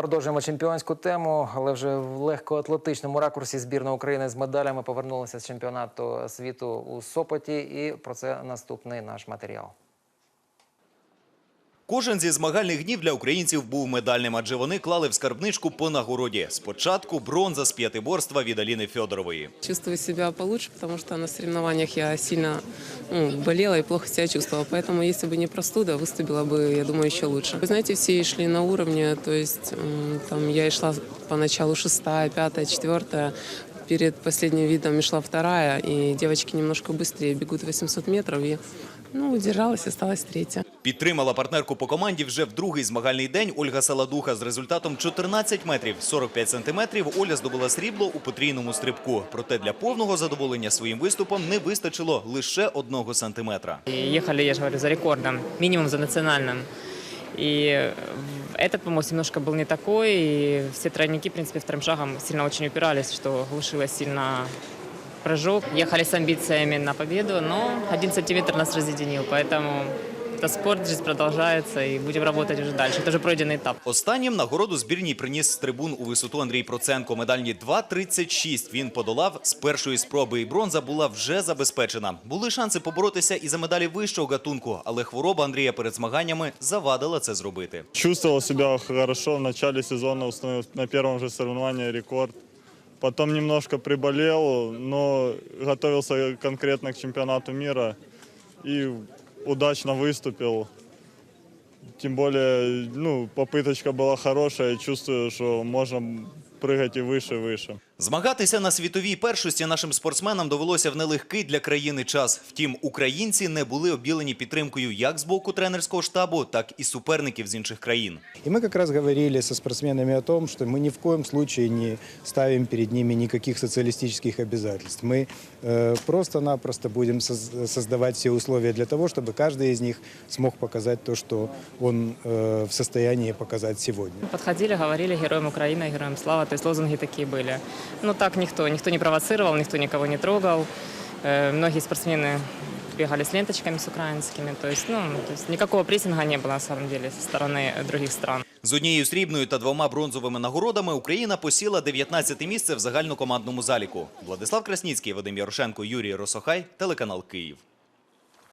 Продовжуємо чемпіонську тему, але вже в легкоатлетичному ракурсі збірна України з медалями повернулася з чемпіонату світу у Сопоті. І про це наступний наш матеріал. Кожен зі змагальних днів для українців був медальним, адже вони клали в скарбничку по нагороді. Спочатку бронза з п'ятиборства від Аліни Федорової. Чувствую себя получше, потому что на соревнованиях я сильно ну, болела и плохо себя чувствовала. Поэтому, если бы не простуда, выступила бы, я думаю, еще лучше. Вы знаете, все шли на уровне, то есть м, там я и шла поначалу шестая, пятая, четвертая. Перед последним видом шла вторая, и девочки немножко быстрее бегут 800 метров, и ну, удержалась, осталась третья. Підтримала партнерку по команді вже в другий змагальний день Ольга Саладуха з результатом 14 метрів 45 сантиметрів. Оля здобула срібло у потрійному стрибку. Проте для повного задоволення своїм виступом не вистачило лише одного сантиметра. И ехали, я же говорю, за рекордом, минимум за национальным. И этот помост немножко был не такой, и все тройники, в принципе, вторым шагом сильно очень упирались, что глушило сильно прыжок. Ехали с амбициями на победу, но один сантиметр нас разъединил, поэтому это спорт, жизнь продолжается, и будем работать уже дальше. Это уже пройденный этап. Останнім нагороду збірній приніс з трибун у висоту Андрій Проценко. Медальні 2.36 він подолав з першої спроби, і бронза була вже забезпечена. Були шанси поборотися і за медалі вищого гатунку, але хвороба Андрія перед змаганнями завадила це зробити. Чувствовал себя хорошо. В начале сезона установил на первом же соревновании рекорд. Потом немножко приболел, но готовился конкретно к чемпионату мира и удачно выступил. Тем более, ну, попыточка была хорошая. Чувствую, что можно прыгать и выше, и выше. Змагатися на світовій першості нашим спортсменам довелося в нелегкий для країни час. Втім, українці не були обілені підтримкою як з боку тренерського штабу, так і суперників з інших країн. И мы как раз говорили со спортсменами о том, что мы ни в коем случае не ставим перед ними никаких социалистических обязательств. Мы э, просто-напросто будем соз- создавать все условия для того, чтобы каждый из них смог показать то, что он э, в состоянии показать сегодня. Подходили, говорили героям Украины, героям слава, то есть лозунги такие были. Ну так никто, никто не провоцировал, никто никого не трогал. Э, Многие спортсмены бегали с ленточками с украинскими, то есть, ну, то есть никакого прессинга не было на самом деле со стороны э, других стран. З однією срібною та двома бронзовими нагородами Україна посіла 19 місце в загальнокомандному заліку. Владислав Красніцький, Вадим Ярошенко, Юрій Росохай, телеканал Київ.